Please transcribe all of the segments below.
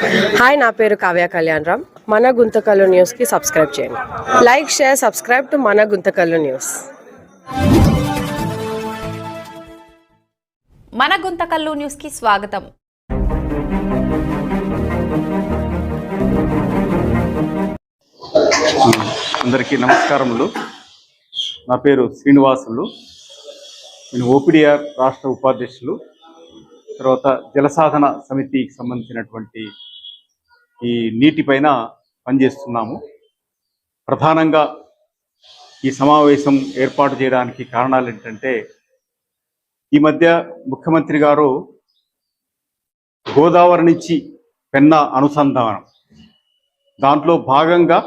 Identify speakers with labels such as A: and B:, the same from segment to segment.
A: Hi నా పేరు కావ్య కళ్యాణ్ రామ్. మన గుంతకల్లు న్యూస్కి సబ్స్క్రైబ్ చేయండి. లైక్ షేర్ సబ్స్క్రైబ్ టు మన గుంతకల్లు న్యూస్
B: మన గుంతకల్లు న్యూస్కి స్వాగతం.
C: అందరికీ నమస్కారములు. నా పేరు శ్రీనివాసులు. నేను ఓపీడీఆర్ రాష్ట్ర ఉపాధ్యక్షులు. తర్వాత జలసాధన సమితికి సంబంధించినటువంటి ఈ నీటిపైన పనిచేస్తున్నాము. ప్రధానంగా ఈ సమావేశం ఏర్పాటు చేయడానికి కారణాలు ఏంటంటే ఈ మధ్య ముఖ్యమంత్రి గారు గోదావరి నుంచి పెన్నా అనుసంధానం. దాంట్లో భాగంగా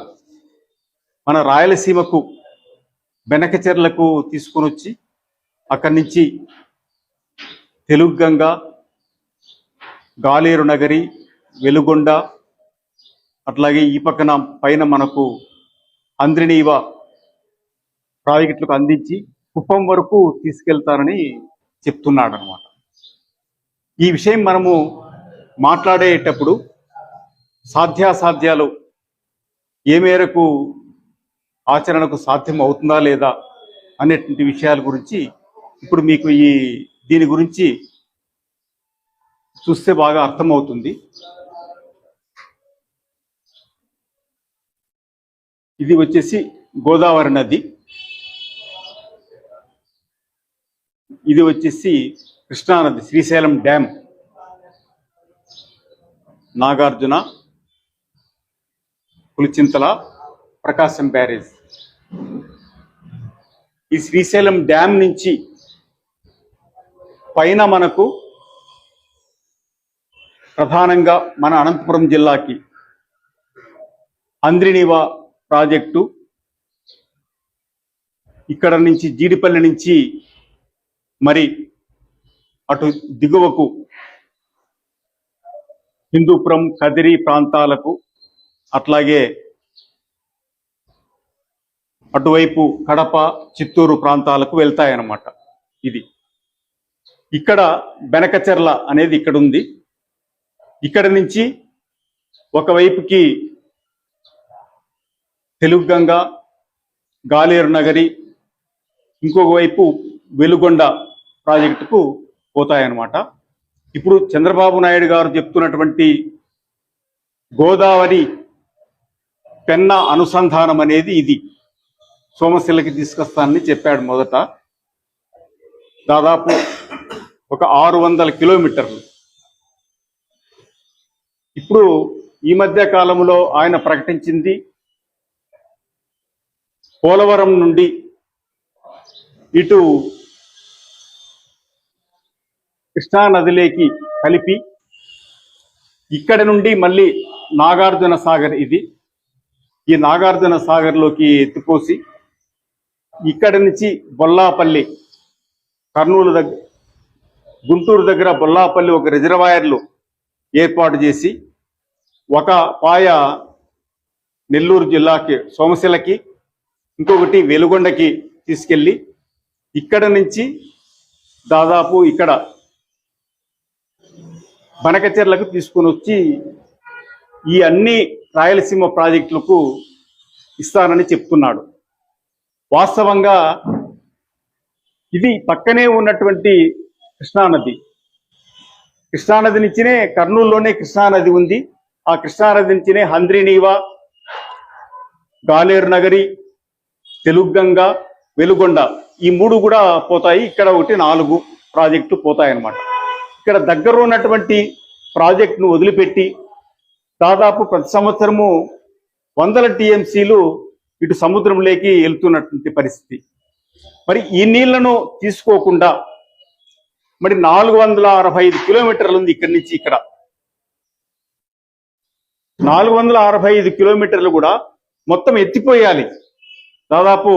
C: మన రాయలసీమకు బెనకచెర్లకు తీసుకొని వచ్చి అక్కడి నుంచి తెలుగు గంగ గాలేరు నగరి వెలుగొండ అట్లాగే ఈ పక్కన పైన మనకు అంద్రినీవ ప్రాజెక్టులకు అందించి కుప్పం వరకు తీసుకెళ్తారని చెప్తున్నాడు అనమాట ఈ విషయం మనము మాట్లాడేటప్పుడు సాధ్యాసాధ్యాలు ఏ మేరకు ఆచరణకు సాధ్యం అవుతుందా లేదా అనేటువంటి విషయాల గురించి ఇప్పుడు మీకు ఈ దీని గురించి చూస్తే బాగా అర్థమవుతుంది. ఇది వచ్చేసి గోదావరి నది. ఇది వచ్చేసి కృష్ణానది శ్రీశైలం డ్యామ్. నాగార్జున పులిచింతల ప్రకాశం బ్యారేజ్. ఈ శ్రీశైలం డ్యామ్ నుంచి పైన మనకు ప్రధానంగా మన అనంతపురం జిల్లాకి అంద్రినివా ప్రాజెక్టు. ఇక్కడ నుంచి జీడిపల్లి నుంచి మరి అటు దిగువకు హిందూపురం కదిరి ప్రాంతాలకు అట్లాగే అటువైపు కడప చిత్తూరు ప్రాంతాలకు వెళ్తాయన్నమాట ఇది. ఇక్కడ బెనకచెర్ల అనేది ఇక్కడ ఉంది ఇక్కడ నుంచి ఒకవైపుకి తెలుగు గంగ గాలేరు నగరి ఇంకొక వైపు వెలుగొండ ప్రాజెక్టుకు పోతాయన్నమాట. ఇప్పుడు చంద్రబాబు నాయుడు గారు చెప్తున్నటువంటి గోదావరి పెన్న అనుసంధానం అనేది ఇది. సోమశిలకి తీసుకొస్తానని చెప్పాడు మొదట. దాదాపు ఒక ఆరు వందల కిలోమీటర్లు. ఇప్పుడు ఈ మధ్య కాలంలో ఆయన ప్రకటించింది పోలవరం నుండి ఇటు కృష్ణా నదిలోకి కలిపి ఇక్కడ నుండి మళ్ళీ నాగార్జున సాగర్ ఇది. ఈ నాగార్జున సాగర్లోకి ఎత్తిపోసి ఇక్కడ నుంచి బొల్లాపల్లి కర్నూలు దగ్గర గుంటూరు దగ్గర బొల్లాపల్లి ఒక రిజర్వాయర్లు ఏర్పాటు చేసి ఒక పాయ నెల్లూరు జిల్లాకి సోమశిలకి ఇంకొకటి వెలుగొండకి తీసుకెళ్ళి ఇక్కడ నుంచి దాదాపు ఇక్కడ బనకచెర్లకు తీసుకొని వచ్చి ఈ అన్ని రాయలసీమ ప్రాజెక్టులకు ఇస్తానని చెప్తున్నాడు. వాస్తవంగా ఇది పక్కనే ఉన్నటువంటి కృష్ణానది. కృష్ణానది నుంచినే కర్నూలులోనే కృష్ణానది ఉంది. ఆ కృష్ణానది నుంచినే హంద్రీనీవా గాలేరు నగరి తెలుగంగ వెలుగొండ. ఈ మూడు కూడా పోతాయి. ఇక్కడ ఒకటి నాలుగు ప్రాజెక్టు పోతాయి అన్నమాట ఇక్కడ దగ్గర ఉన్నటువంటి ప్రాజెక్టును వదిలిపెట్టి దాదాపు ప్రతి సంవత్సరము వందల టీఎంసీలు ఇటు సముద్రంలోకి వెళ్తున్నటువంటి పరిస్థితి. మరి ఈ నీళ్ళను తీసుకోకుండా మరి నాలుగు వందల అరవై ఐదు కిలోమీటర్లు ఉంది ఇక్కడి నుంచి ఇక్కడ. నాలుగు వందల అరవై ఐదు కిలోమీటర్లు కూడా మొత్తం ఎత్తిపోయాలి. దాదాపు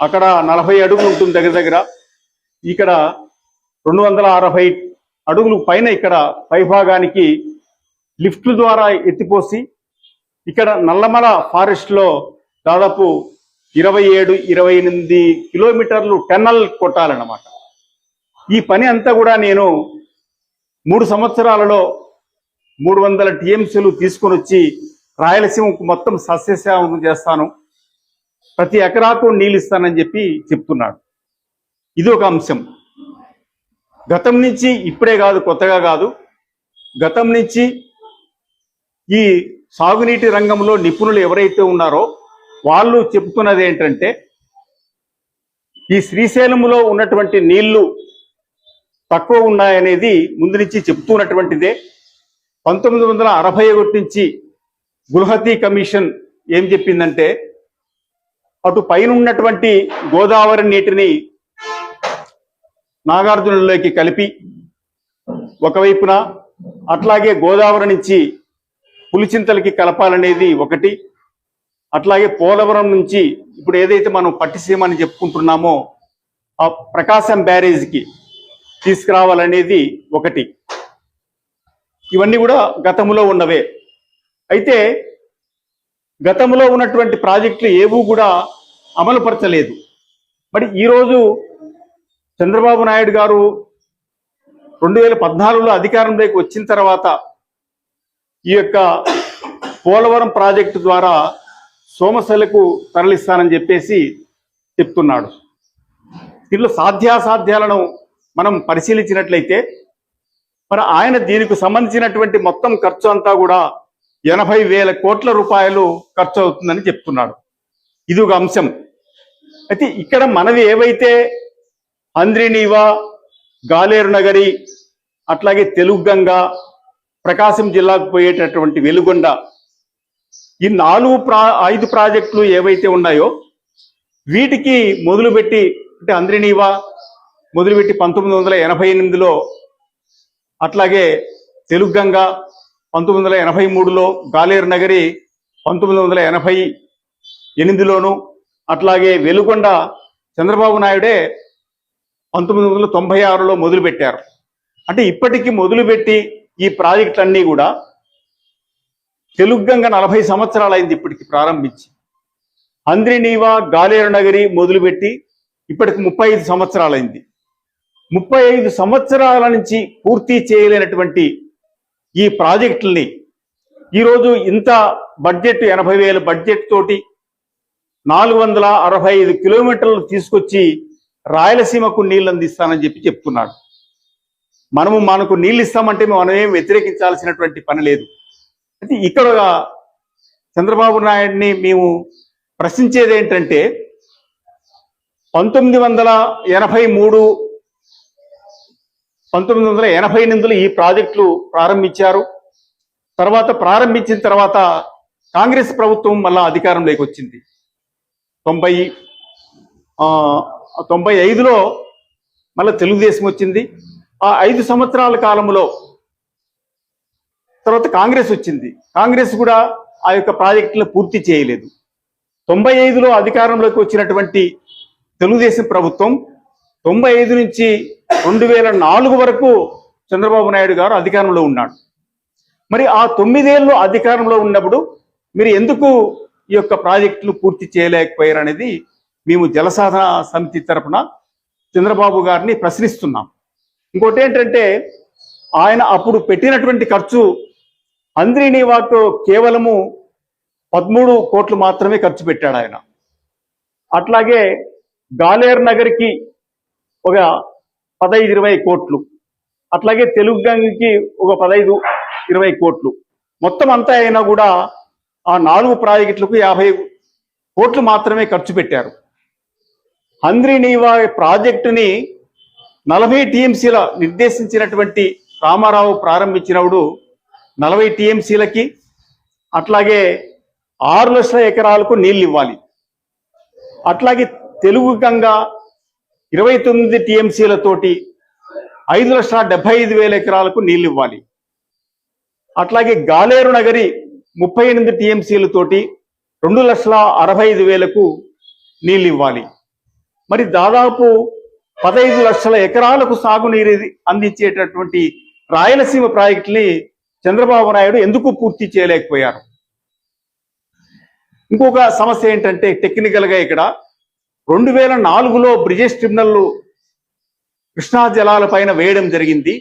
C: అక్కడ నలభై అడుగులు ఉంటుంది దగ్గర దగ్గర. ఇక్కడ రెండు వందల అరవై అడుగులు పైన ఇక్కడ పైభాగానికి లిఫ్ట్ల ద్వారా ఎత్తిపోసి ఇక్కడ నల్లమల ఫారెస్ట్లో దాదాపు ఇరవై ఏడు ఇరవై ఎనిమిది కిలోమీటర్లు టెన్నల్ కొట్టాలన్నమాట. ఈ పని అంతా కూడా నేను మూడు సంవత్సరాలలో మూడు వందల టీఎంసీలు తీసుకొని వచ్చి రాయలసీమకు మొత్తం సస్యశ్యామం చేస్తాను. ప్రతి ఎకరాకు నీళ్ళు ఇస్తానని చెప్పి చెప్తున్నాడు. ఇది ఒక అంశం. గతం నుంచి ఇప్పుడే కాదు కొత్తగా కాదు. గతం నుంచి ఈ సాగునీటి రంగంలో నిపుణులు ఎవరైతే ఉన్నారో వాళ్ళు చెప్తున్నది ఏంటంటే ఈ శ్రీశైలంలో ఉన్నటువంటి నీళ్ళు తక్కువ ఉన్నాయనేది ముందు నుంచి చెప్తున్నటువంటిదే. పంతొమ్మిది వందల అరవై ఒకటి నుంచి గుల్హతి కమిషన్ ఏం చెప్పిందంటే అటు పైన ఉన్నటువంటి గోదావరి నీటిని నాగార్జునలోకి కలిపి ఒకవైపున అట్లాగే గోదావరి నుంచి పులిచింతలకి కలపాలనేది ఒకటి. అట్లాగే పోలవరం నుంచి ఇప్పుడు ఏదైతే మనం పట్టిసీమ అని చెప్పుకుంటున్నామో ఆ ప్రకాశం బ్యారేజ్కి తీసుకురావాలనేది ఒకటి. ఇవన్నీ కూడా గతంలో ఉన్నవే. అయితే గతంలో ఉన్నటువంటి ప్రాజెక్టులు ఏవూ కూడా అమలుపరచలేదు. మరి ఈరోజు చంద్రబాబు నాయుడు గారు రెండు వేల పద్నాలుగులో అధికారంలోకి వచ్చిన తర్వాత ఈ యొక్క పోలవరం ప్రాజెక్టు ద్వారా సోమశలకు తరలిస్తానని చెప్పేసి చెప్తున్నాడు. దీనిలో సాధ్యాసాధ్యాలను మనం పరిశీలించినట్లయితే మరి ఆయన దీనికి సంబంధించినటువంటి మొత్తం ఖర్చు అంతా కూడా ఎనభై వేల కోట్ల రూపాయలు ఖర్చు అవుతుందని చెప్తున్నాడు. ఇది ఒక అంశం. అయితే ఇక్కడ మనవి ఏవైతే అంద్రినీవా గాలేరు నగరి అట్లాగే తెలుగంగ ప్రకాశం జిల్లాకు పోయేటటువంటి వెలుగొండ ఈ నాలుగు ప్రా ఐదు ప్రాజెక్టులు ఏవైతే ఉన్నాయో వీటికి మొదలుపెట్టి అంటే అంద్రినీవా మొదలుపెట్టి పంతొమ్మిది వందల ఎనభై ఎనిమిదిలో అట్లాగే తెలుగంగ పంతొమ్మిది వందల ఎనభై మూడులో గాలేరు నగరి పంతొమ్మిది వందల ఎనభై ఎనిమిదిలోను అట్లాగే వెలుగొండ చంద్రబాబు నాయుడే పంతొమ్మిది వందల తొంభై ఆరులో మొదలుపెట్టారు. అంటే ఇప్పటికీ మొదలుపెట్టి ఈ ప్రాజెక్టులన్నీ కూడా తెలుగంగ నలభై సంవత్సరాలైంది ఇప్పటికి ప్రారంభించి. అంద్రినీవా గాలేరు నగరి మొదలుపెట్టి ఇప్పటికి ముప్పై ఐదు సంవత్సరాలైంది. ముప్పై ఐదు సంవత్సరాల నుంచి పూర్తి చేయలేనటువంటి ఈ ప్రాజెక్టుల్ని ఈరోజు ఇంత బడ్జెట్ ఎనభై వేల బడ్జెట్ తోటి నాలుగు వందల అరవై ఐదు కిలోమీటర్లు తీసుకొచ్చి రాయలసీమకు నీళ్ళు అందిస్తానని చెప్పి చెప్తున్నాడు మనము మనకు నీళ్ళు ఇస్తామంటే మనం ఏం వ్యతిరేకించాల్సినటువంటి పని లేదు. అయితే ఇక్కడ చంద్రబాబు నాయుడిని మేము ప్రశ్నించేది ఏంటంటే పంతొమ్మిది వందల ఎనభై మూడు పంతొమ్మిది వందల ఎనభై ఎనిమిదిలో ఈ ప్రాజెక్టులు ప్రారంభించారు. తర్వాత ప్రారంభించిన తర్వాత కాంగ్రెస్ ప్రభుత్వం మళ్ళా అధికారంలోకి వచ్చింది. తొంభై తొంభై ఐదులో మళ్ళీ తెలుగుదేశం వచ్చింది. ఆ ఐదు సంవత్సరాల కాలంలో తర్వాత కాంగ్రెస్ వచ్చింది. కాంగ్రెస్ కూడా ఆ యొక్క ప్రాజెక్టులు పూర్తి చేయలేదు. తొంభై ఐదులో అధికారంలోకి వచ్చినటువంటి తెలుగుదేశం ప్రభుత్వం తొంభై ఐదు నుంచి రెండు వేల నాలుగు వరకు చంద్రబాబు నాయుడు గారు అధికారంలో ఉన్నాడు. మరి ఆ తొమ్మిదేళ్ళు అధికారంలో ఉన్నప్పుడు మీరు ఎందుకు ఈ యొక్క ప్రాజెక్టులు పూర్తి చేయలేకపోయారు అనేది మేము జలసాధన సమితి తరపున చంద్రబాబు గారిని ప్రశ్నిస్తున్నాం. ఇంకోటి ఏంటంటే ఆయన అప్పుడు పెట్టినటువంటి ఖర్చు అంద్రినీవాకు కేవలము పదమూడు కోట్లు మాత్రమే ఖర్చు పెట్టాడు ఆయన. అట్లాగే గాలేర్ నగర్కి ఒక పదహైదు ఇరవై కోట్లు అట్లాగే తెలుగు గంగకి ఒక పదహైదు ఇరవై కోట్లు. మొత్తం అంతా అయినా కూడా ఆ నాలుగు ప్రాజెక్టులకు యాభై కోట్లు మాత్రమే ఖర్చు పెట్టారు. హంద్రీనీవా ప్రాజెక్టుని నలభై టీఎంసీల నిర్దేశించినటువంటి రామారావు ప్రారంభించినప్పుడు నలభై టీఎంసీలకి అట్లాగే ఆరు లక్షల ఎకరాలకు నీళ్ళు ఇవ్వాలి. అట్లాగే తెలుగు గంగ ఇరవై తొమ్మిది టీఎంసీలతోటి ఐదు లక్షల డెబ్బై ఐదు వేల ఎకరాలకు నీళ్ళు ఇవ్వాలి. అట్లాగే గాలేరు నగరి ముప్పై ఎనిమిది టీఎంసీలతోటి రెండు లక్షల అరవై ఐదు వేలకు నీళ్ళు ఇవ్వాలి మరి దాదాపు పదహైదు లక్షల ఎకరాలకు సాగునీరు అందించేటటువంటి రాయలసీమ ప్రాజెక్టుని చంద్రబాబు నాయుడు ఎందుకు పూర్తి చేయలేకపోయారు? ఇంకొక సమస్య ఏంటంటే టెక్నికల్గా ఇక్కడ రెండు వేల నాలుగులో బ్రిజేష్ ట్రిబ్యునల్ కృష్ణా జలాల పైన వేయడం జరిగింది.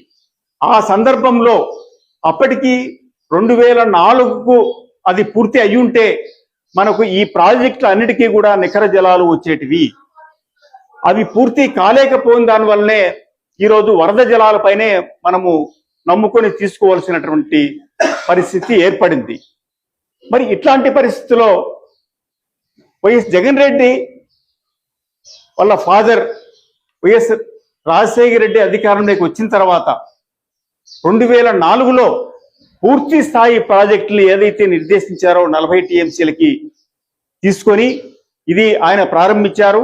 C: ఆ సందర్భంలో అప్పటికి రెండు వేల నాలుగుకు అది పూర్తి అయ్యుంటే ఉంటే మనకు ఈ ప్రాజెక్టులు అన్నిటికీ కూడా నికర జలాలు వచ్చేటివి. అవి పూర్తి కాలేకపోయిన దానివల్లనే ఈరోజు వరద జలాలపైనే మనము నమ్ముకొని తీసుకోవాల్సినటువంటి పరిస్థితి ఏర్పడింది. మరి ఇట్లాంటి పరిస్థితిలో వైఎస్ జగన్ రెడ్డి వాళ్ళ ఫాదర్ వైఎస్ రాజశేఖర రెడ్డి అధికారంలోకి వచ్చిన తర్వాత రెండు వేల నాలుగులో పూర్తి స్థాయి ప్రాజెక్టులు ఏదైతే నిర్దేశించారో నలభై టీఎంసీలకి తీసుకొని ఇది ఆయన ప్రారంభించారు.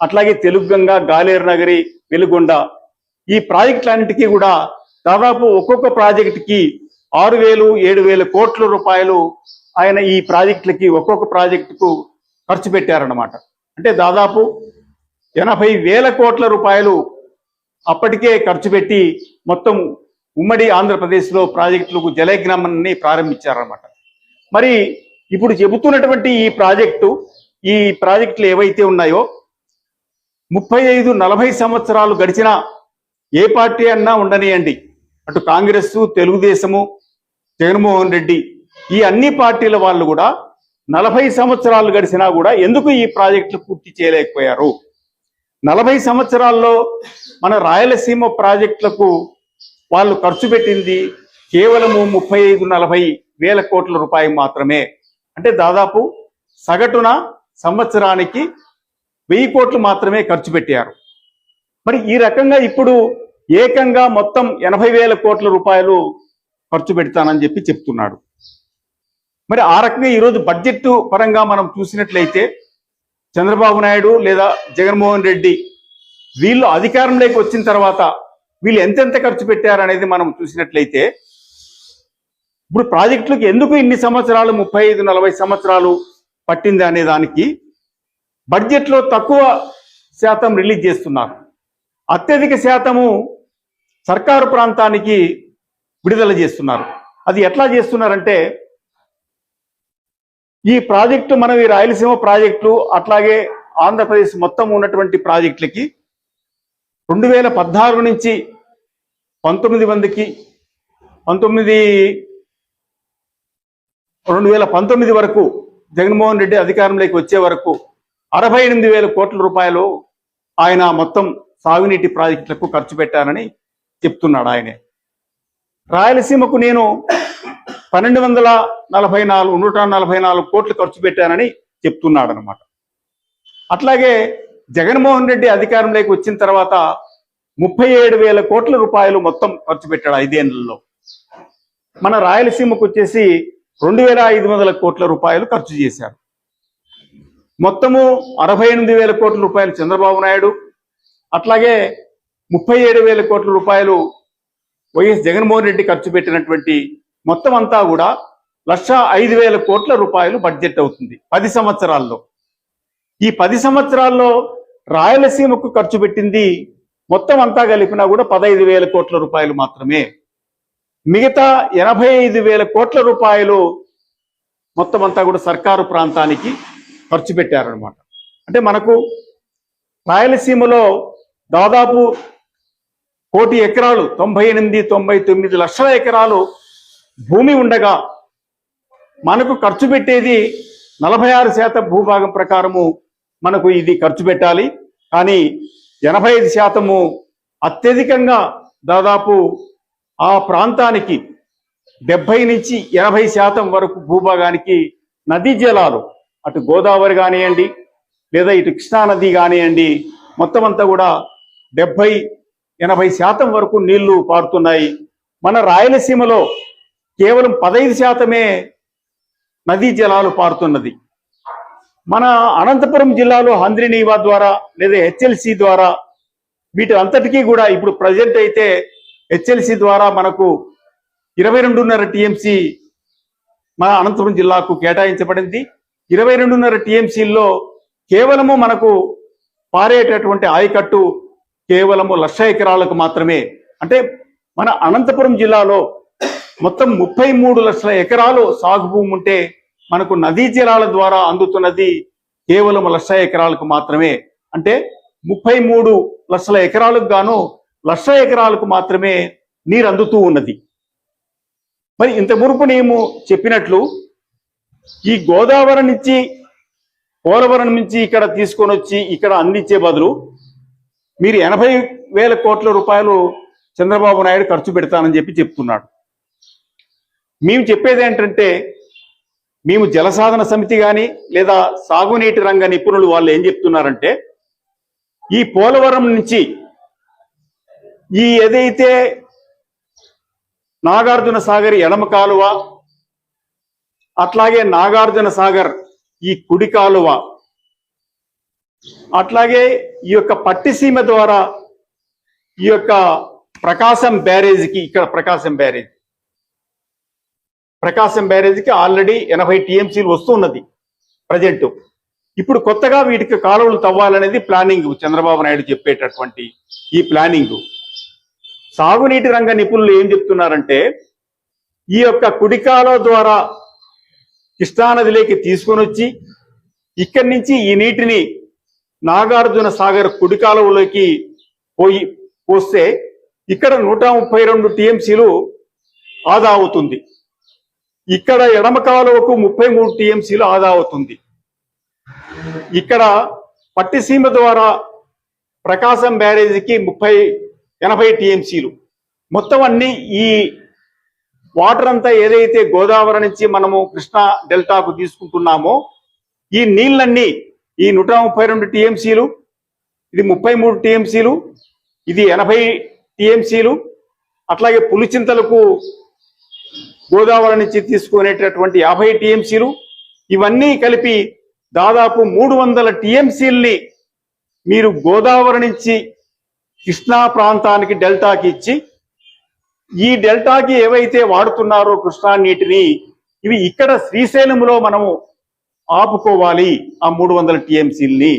C: అట్లాగే తెలుగుగంగ గాలేరు నగరి వెలుగొండ ఈ ప్రాజెక్టులన్నిటికీ కూడా దాదాపు ఒక్కొక్క ప్రాజెక్టుకి ఆరు వేలు ఏడు వేల కోట్ల రూపాయలు ఆయన ఈ ప్రాజెక్టులకి ఒక్కొక్క ప్రాజెక్టుకు ఖర్చు పెట్టారన్నమాట. అంటే దాదాపు ఎనభై వేల కోట్ల రూపాయలు అప్పటికే ఖర్చు పెట్టి మొత్తం ఉమ్మడి ఆంధ్రప్రదేశ్లో ప్రాజెక్టులకు జలయజ్ఞాన్ని ప్రారంభించారన్నమాట. మరి ఇప్పుడు చెబుతున్నటువంటి ఈ ప్రాజెక్టు ఈ ప్రాజెక్టులు ఏవైతే ఉన్నాయో ముప్పై ఐదు నలభై సంవత్సరాలు గడిచిన ఏ పార్టీ అన్నా ఉండనియండి. అటు కాంగ్రెస్ తెలుగుదేశము జగన్మోహన్ రెడ్డి ఈ అన్ని పార్టీల వాళ్ళు కూడా నలభై సంవత్సరాలు గడిచినా కూడా ఎందుకు ఈ ప్రాజెక్టులు పూర్తి చేయలేకపోయారు? నలభై సంవత్సరాల్లో మన రాయలసీమ ప్రాజెక్టులకు వాళ్ళు ఖర్చు పెట్టింది కేవలము ముప్పై ఐదు నలభై వేల కోట్ల రూపాయలు మాత్రమే. అంటే దాదాపు సగటున సంవత్సరానికి వెయ్యి కోట్లు మాత్రమే ఖర్చు పెట్టారు. మరి ఈ రకంగా ఇప్పుడు ఏకంగా మొత్తం ఎనభై వేల కోట్ల రూపాయలు ఖర్చు పెడతానని చెప్పి చెప్తున్నాడు. మరి ఆ రకంగా ఈరోజు బడ్జెట్ పరంగా మనం చూసినట్లయితే చంద్రబాబు నాయుడు లేదా జగన్మోహన్ రెడ్డి వీళ్ళు అధికారంలోకి వచ్చిన తర్వాత వీళ్ళు ఎంతెంత ఖర్చు పెట్టారనేది మనం చూసినట్లయితే ఇప్పుడు ప్రాజెక్టులకు ఎందుకు ఇన్ని సంవత్సరాలు ముప్పై ఐదు నలభై సంవత్సరాలు పట్టింది అనే దానికి బడ్జెట్లో తక్కువ శాతం రిలీజ్ చేస్తున్నారు. అత్యధిక శాతము సర్కారు ప్రాంతానికి విడుదల చేస్తున్నారు. అది ఎట్లా చేస్తున్నారంటే ఈ ప్రాజెక్టు మనం ఈ రాయలసీమ ప్రాజెక్టులు అట్లాగే ఆంధ్రప్రదేశ్ మొత్తం ఉన్నటువంటి ప్రాజెక్టులకి రెండు వేల పద్నాలుగు నుంచి పంతొమ్మిది మందికి పంతొమ్మిది రెండు వేల పంతొమ్మిది వరకు జగన్మోహన్ రెడ్డి అధికారంలోకి వచ్చే వరకు అరవై ఎనిమిది వేల కోట్ల రూపాయలు ఆయన మొత్తం సాగునీటి ప్రాజెక్టులకు ఖర్చు పెట్టానని చెప్తున్నాడు ఆయనే. రాయలసీమకు నేను పన్నెండు వందల నలభై నాలుగు నూట నలభై నాలుగు కోట్లు ఖర్చు పెట్టానని చెప్తున్నాడు అనమాట అట్లాగే జగన్మోహన్ రెడ్డి అధికారంలోకి వచ్చిన తర్వాత ముప్పై ఏడు వేల కోట్ల రూపాయలు మొత్తం ఖర్చు పెట్టాడు ఐదేళ్ళలో. మన రాయలసీమకు వచ్చేసి రెండు వేల ఐదు వందల కోట్ల రూపాయలు ఖర్చు చేశారు. మొత్తము అరవై ఎనిమిది వేల కోట్ల రూపాయలు చంద్రబాబు నాయుడు అట్లాగే ముప్పై ఏడు వేల కోట్ల రూపాయలు వైఎస్ జగన్మోహన్ రెడ్డి ఖర్చు పెట్టినటువంటి మొత్తం అంతా కూడా లక్ష ఐదు వేల కోట్ల రూపాయలు బడ్జెట్ అవుతుంది పది సంవత్సరాల్లో. ఈ పది సంవత్సరాల్లో రాయలసీమకు ఖర్చు పెట్టింది మొత్తం అంతా కలిపినా కూడా పదహైదు వేల కోట్ల రూపాయలు మాత్రమే. మిగతా ఎనభై ఐదు వేల కోట్ల రూపాయలు మొత్తం అంతా కూడా సర్కారు ప్రాంతానికి ఖర్చు పెట్టారనమాట అంటే మనకు రాయలసీమలో దాదాపు కోటి ఎకరాలు తొంభై ఎనిమిది తొంభై తొమ్మిది లక్షల ఎకరాలు భూమి ఉండగా మనకు ఖర్చు పెట్టేది నలభై ఆరు శాతం భూభాగం ప్రకారము మనకు ఇది ఖర్చు పెట్టాలి. కానీ ఎనభై ఐదు శాతము అత్యధికంగా దాదాపు ఆ ప్రాంతానికి డెబ్బై నుంచి ఎనభై శాతం వరకు భూభాగానికి నదీ జలాలు అటు గోదావరి కానివ్వండి లేదా ఇటు కృష్ణా నది కానివ్వండి మొత్తం అంతా కూడా డెబ్బై ఎనభై శాతం వరకు నీళ్ళు పారుతున్నాయి. మన రాయలసీమలో కేవలం పదహైదు శాతమే నదీ జలాలు పారుతున్నది. మన అనంతపురం జిల్లాలో హంద్రినీవా ద్వారా లేదా హెచ్ఎల్సి ద్వారా వీటి అంతటికీ కూడా ఇప్పుడు ప్రజెంట్ అయితే హెచ్ఎల్సి ద్వారా మనకు ఇరవై రెండున్నర టీఎంసీ మన అనంతపురం జిల్లాకు కేటాయించబడింది. ఇరవై రెండున్నర టీఎంసీల్లో కేవలము మనకు పారేటటువంటి ఆయకట్టు కేవలము లక్ష ఎకరాలకు మాత్రమే. అంటే మన అనంతపురం జిల్లాలో మొత్తం ముప్పై మూడు లక్షల ఎకరాలు సాగు భూమి ఉంటే మనకు నదీ జలాల ద్వారా అందుతున్నది కేవలం లక్ష ఎకరాలకు మాత్రమే. అంటే ముప్పై మూడు లక్షల ఎకరాలకు గాను లక్ష ఎకరాలకు మాత్రమే నీరు అందుతూ ఉన్నది. మరి ఇంత మురుపు నేను చెప్పినట్లు ఈ గోదావరి నుంచి పోలవరం నుంచి ఇక్కడ తీసుకొని వచ్చి ఇక్కడ అందించే బదులు మీరు ఎనభై వేల కోట్ల రూపాయలు చంద్రబాబు నాయుడు ఖర్చు పెడతానని చెప్పి చెప్తున్నాడు. మేము చెప్పేది ఏంటంటే మేము జలసాధన సమితి కానీ లేదా సాగునీటి రంగ నిపుణులు వాళ్ళు ఏం చెప్తున్నారంటే ఈ పోలవరం నుంచి ఈ ఏదైతే నాగార్జున సాగర్ ఎడమ కాలువ అట్లాగే నాగార్జున సాగర్ ఈ కుడి కాలువ అట్లాగే ఈ యొక్క పట్టిసీమ ద్వారా ఈ యొక్క ప్రకాశం బ్యారేజ్కి ఇక్కడ ప్రకాశం బ్యారేజ్ ప్రకాశం బ్యారేజ్కి ఆల్రెడీ ఎనభై టీఎంసీలు వస్తున్నది ప్రజెంట్. ఇప్పుడు కొత్తగా వీటికి కాలువలు తవ్వాలనేది ప్లానింగ్ చంద్రబాబు నాయుడు చెప్పేటటువంటి ఈ ప్లానింగ్. సాగునీటి రంగ నిపుణులు ఏం చెప్తున్నారంటే ఈ యొక్క కుడికాల ద్వారా కృష్ణానదిలోకి తీసుకొని వచ్చి ఇక్కడి నుంచి ఈ నీటిని నాగార్జున సాగర్ కుడి కాలువలోకి పోయి పోస్తే ఇక్కడ నూట ముప్పై రెండు టీఎంసీలు ఆదా అవుతుంది. ఇక్కడ ఎడమ కాలువకు ముప్పై మూడు టీఎంసీలు ఆదా అవుతుంది. ఇక్కడ పట్టిసీమ ద్వారా ప్రకాశం బ్యారేజీకి ముప్పై ఎనభై టీఎంసీలు. మొత్తం అన్ని ఈ వాటర్ అంతా ఏదైతే గోదావరి నుంచి మనము కృష్ణా డెల్టాకు తీసుకుంటున్నామో ఈ నీళ్ళన్నీ ఈ నూట ముప్పై రెండు టీఎంసీలు ఇది ముప్పై మూడు టీఎంసీలు ఇది ఎనభై టీఎంసీలు అట్లాగే పులిచింతలకు గోదావరి నుంచి తీసుకునేటటువంటి యాభై టీఎంసీలు ఇవన్నీ కలిపి దాదాపు మూడు వందల టీఎంసీల్ని మీరు గోదావరి నుంచి కృష్ణా ప్రాంతానికి డెల్టాకి ఇచ్చి ఈ డెల్టాకి ఏవైతే వాడుతున్నారో కృష్ణా నీటిని ఇవి ఇక్కడ శ్రీశైలంలో మనము ఆపుకోవాలి ఆ మూడు వందల టీఎంసీల్ని.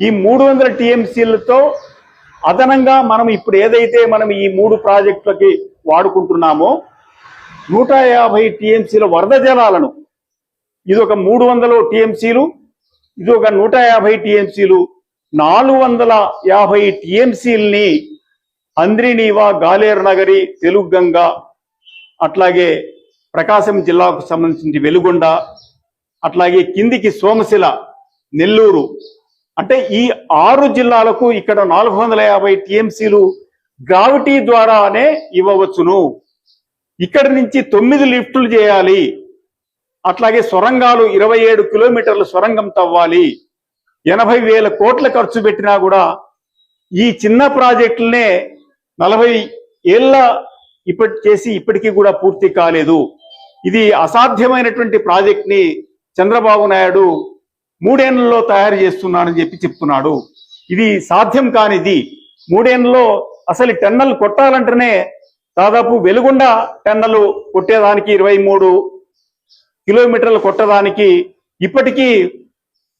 C: ఈ మూడు వందల టీఎంసీలతో అదనంగా మనం ఇప్పుడు ఏదైతే మనం ఈ మూడు ప్రాజెక్టులకి వాడుకుంటున్నామో నూట యాభై టీఎంసీల వరద జలాలను. ఇది ఒక మూడు వందల టీఎంసీలు ఇది ఒక నూట యాభై టీఎంసీలు. నాలుగు వందల యాభై టీఎంసీల్ని అంద్రినీవా గాలేరు నగరి తెలుగు గంగ అట్లాగే ప్రకాశం జిల్లాకు సంబంధించిన వెలుగొండ అట్లాగే కిందికి సోమశిల నెల్లూరు. అంటే ఈ ఆరు జిల్లాలకు ఇక్కడ నాలుగు వందల యాభై టీఎంసీలు గ్రావిటీ ద్వారానే ఇవ్వవచ్చును. ఇక్కడి నుంచి తొమ్మిది లిఫ్టులు చేయాలి. అట్లాగే సొరంగాలు ఇరవై ఏడు కిలోమీటర్ల సొరంగం తవ్వాలి. ఎనభై వేల కోట్ల ఖర్చు పెట్టినా కూడా ఈ చిన్న ప్రాజెక్టులనే నలభై ఏళ్ళ ఇప్పటి చేసి ఇప్పటికీ కూడా పూర్తి కాలేదు. ఇది అసాధ్యమైనటువంటి ప్రాజెక్ట్ని చంద్రబాబు నాయుడు మూడేళ్ళలో తయారు చేస్తున్నానని చెప్పి చెప్తున్నాడు. ఇది సాధ్యం కానిది. మూడేళ్ళలో అసలు ఈ కొట్టాలంటేనే దాదాపు వెలుగొండ టెన్నలు కొట్టేదానికి ఇరవై మూడు కిలోమీటర్లు కొట్టడానికి ఇప్పటికీ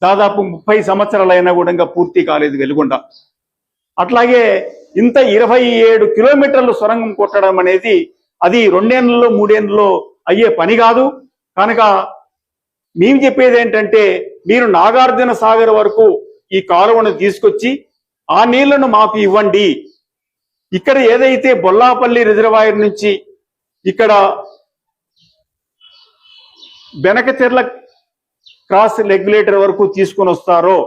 C: దాదాపు ముప్పై సంవత్సరాలైనా కూడా పూర్తి కాలేదు వెలుగొండ. అట్లాగే ఇంత ఇరవై ఏడు కిలోమీటర్లు సొరంగం కొట్టడం అనేది అది రెండేళ్ళలో మూడేళ్ళలో అయ్యే పని కాదు. కనుక మేము చెప్పేది ఏంటంటే మీరు నాగార్జున సాగర్ వరకు ఈ కాలువను తీసుకొచ్చి ఆ నీళ్ళను మాకు ఇవ్వండి. ఇక్కడ ఏదైతే బొల్లాపల్లి రిజర్వాయర్ నుంచి ఇక్కడ బెనకచెర్ల క్రాస్ రెగ్యులేటర్ వరకు తీసుకొని వస్తారో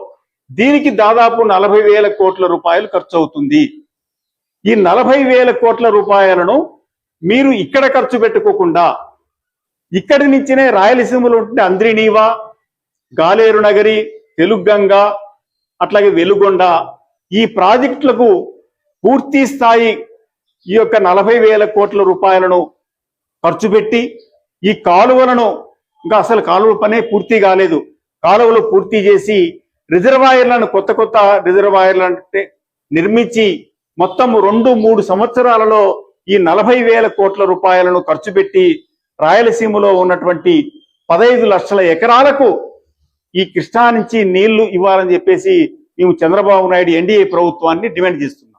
C: దీనికి దాదాపు నలభై వేల కోట్ల రూపాయలు ఖర్చు అవుతుంది. ఈ నలభై వేల కోట్ల రూపాయలను మీరు ఇక్కడ ఖర్చు పెట్టుకోకుండా ఇక్కడి నుంచినే రాయలసీమలో ఉంటే అంద్రినీవా గాలేరు నగరి తెలుగంగ అట్లాగే వెలుగొండ ఈ ప్రాజెక్టులకు పూర్తి స్థాయి ఈ యొక్క నలభై వేల కోట్ల రూపాయలను ఖర్చు పెట్టి ఈ కాలువలను ఇంకా అసలు కాలువల పనే పూర్తి కాలేదు. కాలువలు పూర్తి చేసి రిజర్వాయర్లను కొత్త కొత్త రిజర్వాయర్లను అంటే నిర్మించి మొత్తం రెండు మూడు సంవత్సరాలలో ఈ నలభై వేల కోట్ల రూపాయలను ఖర్చు పెట్టి రాయలసీమలో ఉన్నటువంటి పదహైదు లక్షల ఎకరాలకు ఈ కృష్ణా నుంచి నీళ్ళు ఇవ్వాలని చెప్పేసి మేము చంద్రబాబు నాయుడు ఎన్డీఏ ప్రభుత్వాన్ని డిమాండ్ చేస్తున్నాం.